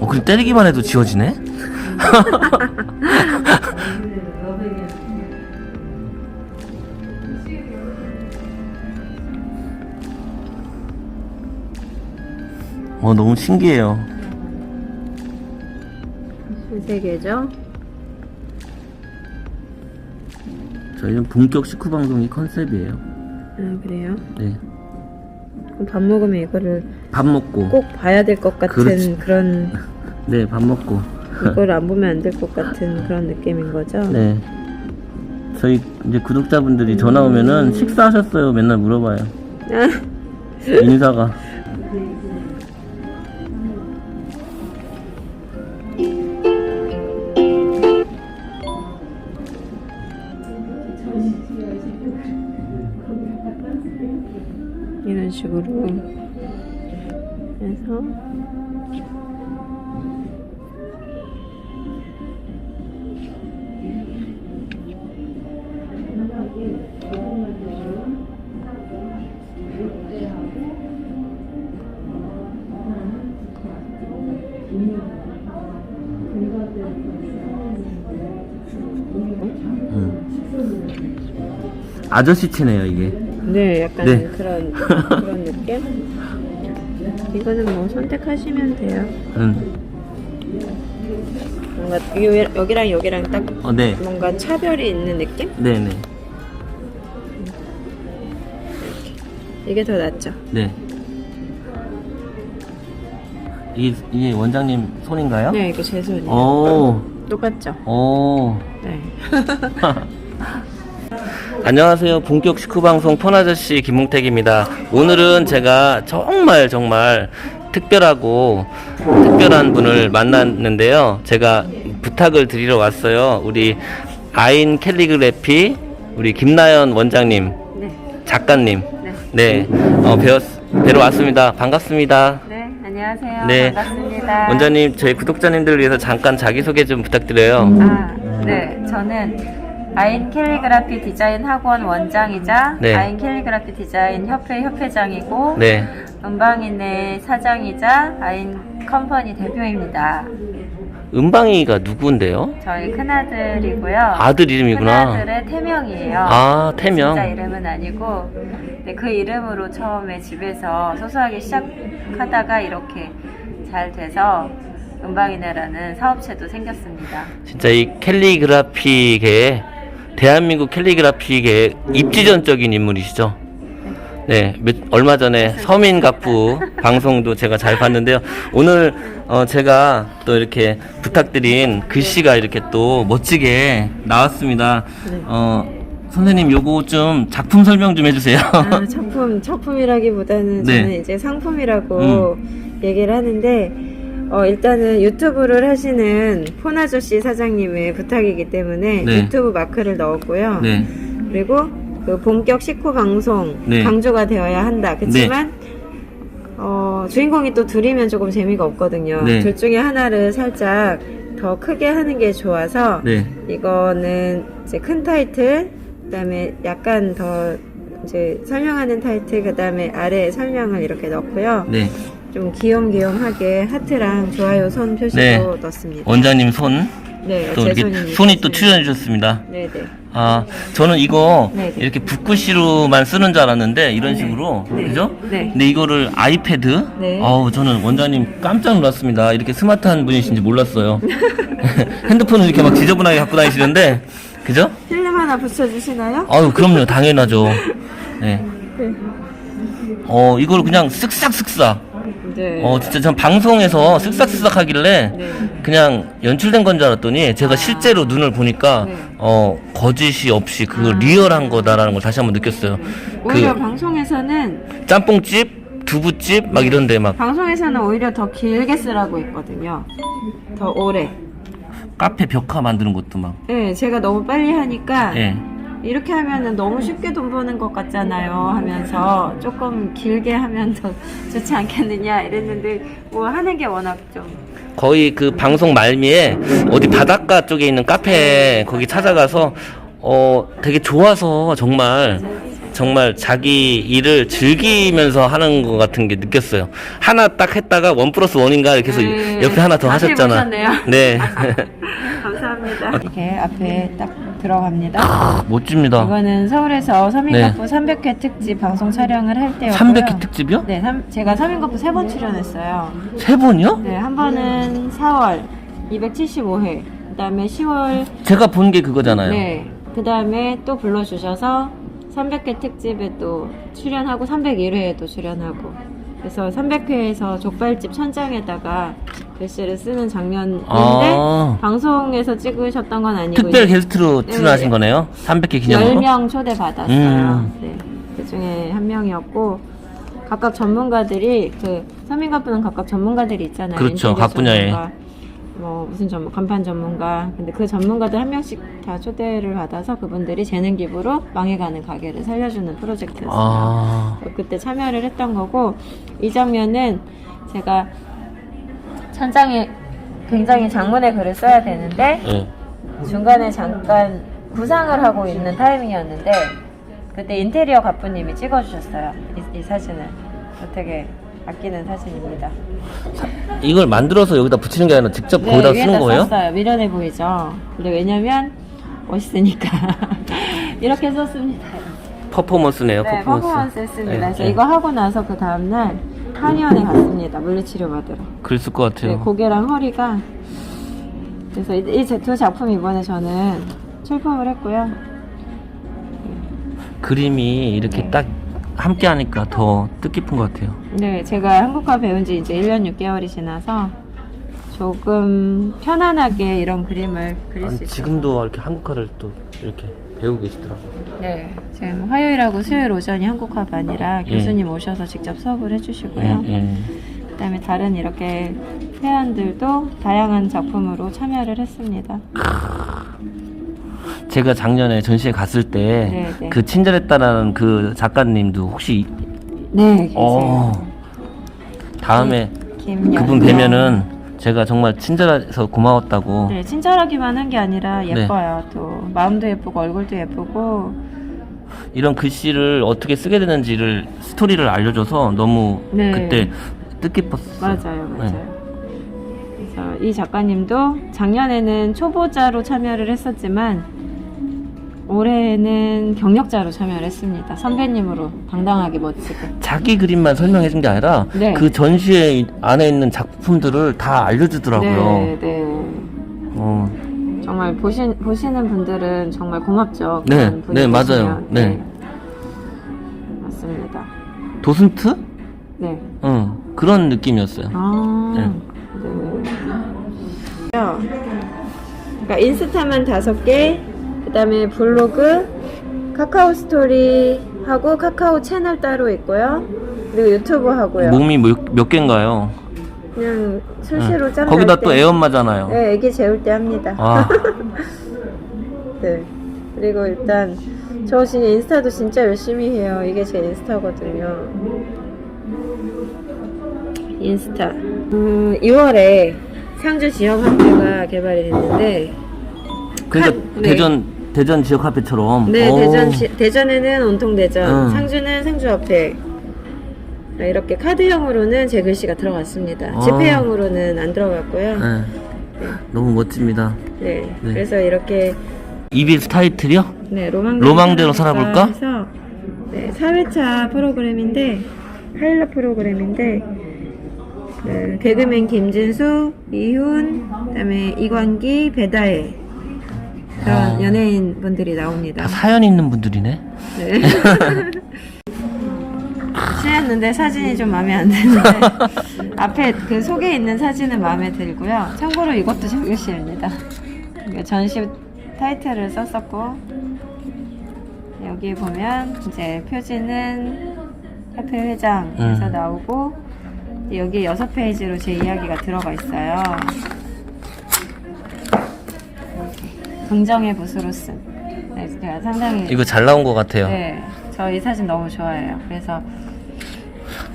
어, 그럼 때리기만 해도 지워지네? 어, 너무 신기해요. 세 개죠? 저희는 본격 식후 방송이 컨셉이에요. 아 그래요? 네. 그럼 밥 먹으면 이거를 밥 먹고. 꼭 봐야 될 것 같은 그렇지. 그런 네, 밥 먹고. 이걸 안 보면 안 될 것 같은 그런 느낌인 거죠? 네. 저희 이제 구독자분들이 전화 오면은 식사하셨어요? 맨날 물어봐요. 아, 인사가. 이런 식으로 아저씨 체네요, 이게. 네 약간 네. 그런 그런 느낌? 이거는 뭐 선택하시면 돼요 음. 뭔가 요- 여기랑 여기랑 딱 어, 네. 뭔가 차별이 있는 느낌? 네네. 이게 더 낫죠 네. 이게, 이게 원장님 손인가요? 네 이거 제 손이에요 오, 똑같죠? 오. 네 안녕하세요. 본격 식후 방송 폰아저씨 김웅택입니다. 오늘은 제가 정말 정말 특별하고 특별한 분을 만났는데요. 제가 부탁을 드리러 왔어요. 우리 아인 캘리그래피 우리 김나연 원장님, 네. 작가님. 네. 네. 어, 배웠 뵈러 왔습니다. 반갑습니다. 네, 안녕하세요. 네. 반갑습니다. 원장님, 저희 구독자님들을 위해서 잠깐 자기소개 좀 부탁드려요. 아, 네. 저는 아인 캘리그라피 디자인 학원 원장이자 네. 아인 캘리그라피 디자인 협회 협회장이고 네. 음방인의 사장이자 아인 컴퍼니 대표입니다. 은방이가 누구인데요? 저희 큰아들이고요. 아들 이름이구나. 큰아들의 태명이에요. 아, 태명. 진짜 이름은 아니고 네, 그 이름으로 처음에 집에서 소소하게 시작하다가 이렇게 잘 돼서 음방이네라는 사업체도 생겼습니다. 진짜 이 캘리그라피계의 대한민국 캘리그라피계의 입지전적인 인물이시죠. 네, 몇- 얼마 전에 서민각부 방송도 제가 잘 봤는데요. 오늘 어, 제가 또 이렇게 부탁드린 글씨가 이렇게 또 멋지게 나왔습니다. 어, 선생님 요거 좀 작품 설명 좀 해주세요. 아, 작품 작품이라기보다는 네. 저는 이제 상품이라고 얘기를 하는데 어, 일단은 유튜브를 하시는 폰아저씨 사장님의 부탁이기 때문에 네. 유튜브 마크를 넣었고요. 네, 그리고 그 본격 식후 방송 네. 강조가 되어야 한다. 그렇지만 어, 주인공이 또 둘이면 조금 재미가 없거든요. 네. 둘 중에 하나를 살짝 더 크게 하는 게 좋아서 네, 이거는 이제 큰 타이틀, 그다음에 약간 더 이제 설명하는 타이틀, 그다음에 아래에 설명을 이렇게 넣고요. 네. 좀 귀염귀염하게 하트랑 좋아요 손 표시도 네. 넣습니다. 원장님 손, 네, 또 제 이렇게 손이 손이 또. 출연해 주셨습니다. 네, 네. 아, 저는 이거 네, 네. 이렇게 붓글씨로만 쓰는 줄 알았는데 이런 네. 식으로 네. 그죠? 네. 근데 이거를 아이패드? 네. 아우 저는 원장님 깜짝 놀랐습니다. 이렇게 스마트한 분이신지 몰랐어요. 핸드폰을 이렇게 막 지저분하게 갖고 다니시는데 그죠? 필름 하나 붙여주시나요? 아유 그럼요 당연하죠. 네. 네. 어 이걸 그냥 쓱싹 쓱싹 네. 어 진짜 전 방송에서 쓱싹쓱싹 하길래 네. 그냥 연출된 건 줄 알았더니 제가 실제로 눈을 보니까 네. 어 거짓이 없이 그 아. 리얼한 거다라는 걸 다시 한번 느꼈어요. 오히려 그 방송에서는 짬뽕집, 두부집 막 이런데 막 방송에서는 오히려 더 길게 쓰라고 있거든요. 더 오래. 카페 벽화 만드는 것도 막. 네, 제가 너무 빨리 하니까 예. 이렇게 하면은 너무 쉽게 돈 버는 것 같잖아요 하면서 조금 길게 하면 더 좋지 않겠느냐 이랬는데 뭐 하는 게 워낙 좀 거의 그 방송 말미에 어디 바닷가 쪽에 있는 카페 거기 찾아가서 어 되게 좋아서 정말 정말 자기 일을 즐기면서 하는 것 같은 게 느꼈어요. 하나 딱 했다가 원 플러스 원인가 이렇게 해서 네. 옆에 하나 더 하셨잖아. 보셨네요. 네. 감사합니다. 이렇게 앞에 딱 들어갑니다. 아, 멋집니다. 이거는 서울에서 서민가프 300회 특집 방송 촬영을 할 때였고요. 300회 특집이요? 네, 삼- 제가 서민가프 세번 출연했어요. 세 번이요? 네, 한 번은 4월 275회, 그다음에 10월 제가 본 게 그거잖아요. 네, 그 다음에 또 불러주셔서 300회 특집에 또 출연하고 301회에 또 출연하고 그래서 300회에서 족발집 천장에다가 글씨를 쓰는 장면인데 아. 방송에서 찍으셨던 건 아니고 특별 이제 게스트로 네. 출연하신 거네요. 300회 기념으로. 10명 초대받았어요. 음. 네. 그 중에 한 명이었고, 각각 전문가들이, 그, 서민가부는 각각 전문가들이 있잖아요. 그렇죠. 인테리어 각 분야에. 전문가, 뭐, 무슨 전문, 간판 전문가. 근데 그 전문가들 한 명씩 다 초대를 받아서 그분들이 재능 기부로 망해가는 가게를 살려주는 프로젝트였어요. 아. 그때 참여를 했던 거고, 이 장면은 제가 천장에 굉장히 장문의 글을 써야 되는데, 예. 중간에 잠깐 구상을 하고 있는 타이밍이었는데 그때 인테리어 가부님이 찍어주셨어요 이, 이 사진을 되게 아끼는 사진입니다 이걸 만들어서 여기다 붙이는 게 아니라 직접 거기다 쓰는 네, 위에다 거예요? 썼어요 미련해 보이죠 근데 왜냐면 멋있으니까 이렇게 썼습니다 퍼포먼스네요. 네 퍼포먼스. 퍼포먼스 했습니다 네, 그래서 네. 이거 하고 나서 그 다음날 한의원에 갔습니다 물리치료 받으러 그랬을 것 네, 같아요. 고개랑 허리가 그래서 이두 작품 이번에 저는 출품을 했고요 그림이 이렇게 네. 딱 함께 하니까 더 뜻깊은 것 같아요. 네, 제가 한국화 배운 지 이제 1년 6개월이 지나서 조금 편안하게 이런 그림을 그릴 아니, 수 있어요. 지금도 이렇게 한국화를 또 이렇게 배우고 계시더라고요. 네, 지금 화요일하고 수요일 오전이 한국화 반이라 예. 교수님 오셔서 직접 수업을 해주시고요. 예, 예. 그다음에 다른 이렇게 회원들도 다양한 작품으로 참여를 했습니다. 제가 작년에 전시회 갔을 때 네, 네. 그 친절했다라는 그 작가님도 혹시 네, 계세요. 어, 다음에 김연. 그분 뵈면은 제가 정말 친절해서 고마웠다고 네, 친절하기만 한 게 아니라 네. 예뻐요. 또 마음도 예쁘고 얼굴도 예쁘고 이런 글씨를 어떻게 쓰게 되는지를 스토리를 알려줘서 너무 네. 그때 뜻깊었어요. 맞아요, 맞아요. 네. 그래서 이 작가님도 작년에는 초보자로 참여를 했었지만 올해는 경력자로 참여를 했습니다. 선배님으로 당당하게 멋지게. 자기 그림만 설명해 준 게 아니라 네. 그 전시회 안에 있는 작품들을 다 알려주더라고요. 네, 네. 어, 정말 보신 보시는 분들은 정말 고맙죠. 네, 네, 맞아요. 계시면. 네. 맞습니다. 도슨트? 네. 응, 그런 느낌이었어요. 아, 네. 그러니까 인스타만 다섯 개, 그 다음에 블로그, 카카오 스토리 하고 카카오 채널 따로 있고요. 그리고 유튜브 하고요. 몸이 몇, 몇 개인가요? 그냥 수시로 응. 짬 거기다 날 또 때. 애엄마잖아요. 네, 애기 재울 때 합니다. 아, 네. 그리고 일단 저 지금 인스타도 진짜 열심히 해요. 이게 제 인스타거든요. 인스타. 음, 2월에 상주 지역 학교가 개발이 됐는데 그러니까 한- 네. 대전 대전 지역 카페처럼. 네, 오. 대전 지- 대전에는 온통 대전, 응. 상주는 상주 앞에 아, 이렇게 카드형으로는 제 글씨가 들어갔습니다. 아. 지폐형으로는 안 들어갔고요. 네. 너무 멋집니다. 네, 네. 그래서 이렇게 EBS 타이틀이요? 네, 로망대로, 로망대로 살아볼까? 해서 네, 4회차 프로그램인데 파일럿 프로그램인데 그, 개그맨 김진수, 이훈, 그다음에 이광기, 배다혜 그런 아. 연예인 분들이 나옵니다. 다 사연 있는 분들이네. 네. 취했는데 사진이 좀 마음에 안 드는데 앞에 그 속에 있는 사진은 마음에 들고요. 참고로 이것도 정규시입니다. 이거 전시 타이틀을 썼었고 여기 보면 이제 표지는 협회 회장에서 음. 나오고 여기 여섯 페이지로 제 이야기가 들어가 있어요. 긍정의 붓으로 쓴. 네, 제가 상당히 이거 잘 나온 것 같아요. 네, 저 이 사진 너무 좋아해요. 그래서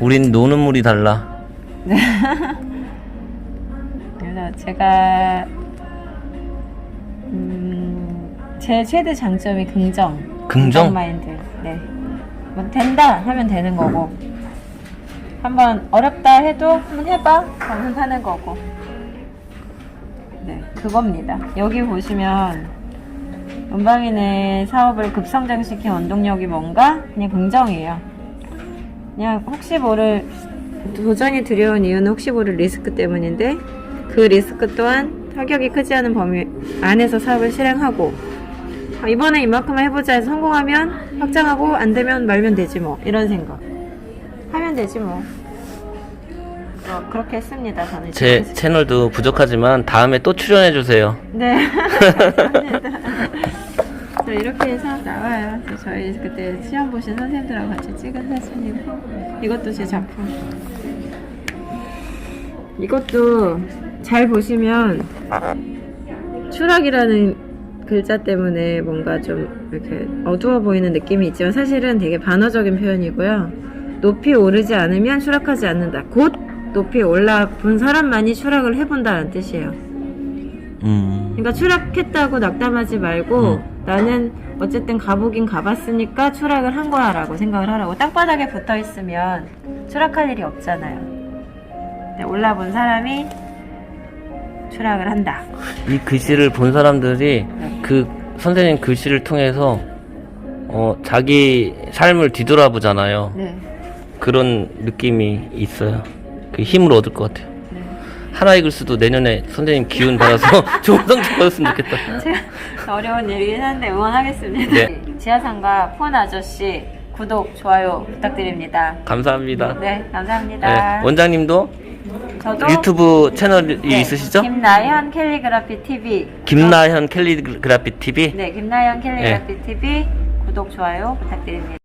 우린 노는 물이 달라. 네. 그래서 제가 음, 제 최대 장점이 긍정. 긍정? 마인드. 네. 뭐 된다 하면 되는 거고. 한번 어렵다 해도 한번 해봐 하면 하는 거고. 네, 그겁니다. 여기 보시면 은방인의 사업을 급성장시킨 원동력이 뭔가? 그냥 긍정이에요. 그냥 혹시 모를 도전이 두려운 이유는 혹시 모를 리스크 때문인데 그 리스크 또한 타격이 크지 않은 범위 안에서 사업을 실행하고 아, 이번에 이만큼만 해보자 해서 성공하면 확장하고 안 되면 말면 되지 뭐 이런 생각 하면 되지 뭐 어, 그렇게 했습니다 저는 제 지금. 채널도 부족하지만 다음에 또 출연해 주세요. 네 저 이렇게 해서 나와요 저 저희 그때 시험 보신 선생님들하고 같이 찍은 사진이고 이것도 제 작품 이것도 잘 보시면 추락이라는 글자 때문에 뭔가 좀 이렇게 어두워 보이는 느낌이 있지만 사실은 되게 반어적인 표현이고요. 높이 오르지 않으면 추락하지 않는다. 곧 높이 올라 본 사람만이 추락을 해본다는 뜻이에요. 음. 그러니까 추락했다고 낙담하지 말고 음. 나는 어쨌든 가보긴 가봤으니까 추락을 한 거야라고 생각을 하라고 땅바닥에 붙어 있으면 추락할 일이 없잖아요. 올라본 사람이 추락을 한다. 이 글씨를 본 사람들이 그 선생님 글씨를 통해서 어, 자기 삶을 뒤돌아보잖아요. 네. 그런 느낌이 있어요. 그 힘을 얻을 것 같아요. 네. 하나 이글스도 내년에 선생님 기운 받아서 좋은 성적 받았으면 좋겠다. 제가 어려운 일이긴 한데 응원하겠습니다. 네. 지하상가 폰 아저씨 구독 좋아요 부탁드립니다. 감사합니다. 네 네, 감사합니다. 원장님도 저도 유튜브 채널이 네, 있으시죠? 김나현 캘리그라피 TV. 김나현 캘리그라피 TV. 네, 김나현 캘리그라피 TV 구독 좋아요 부탁드립니다.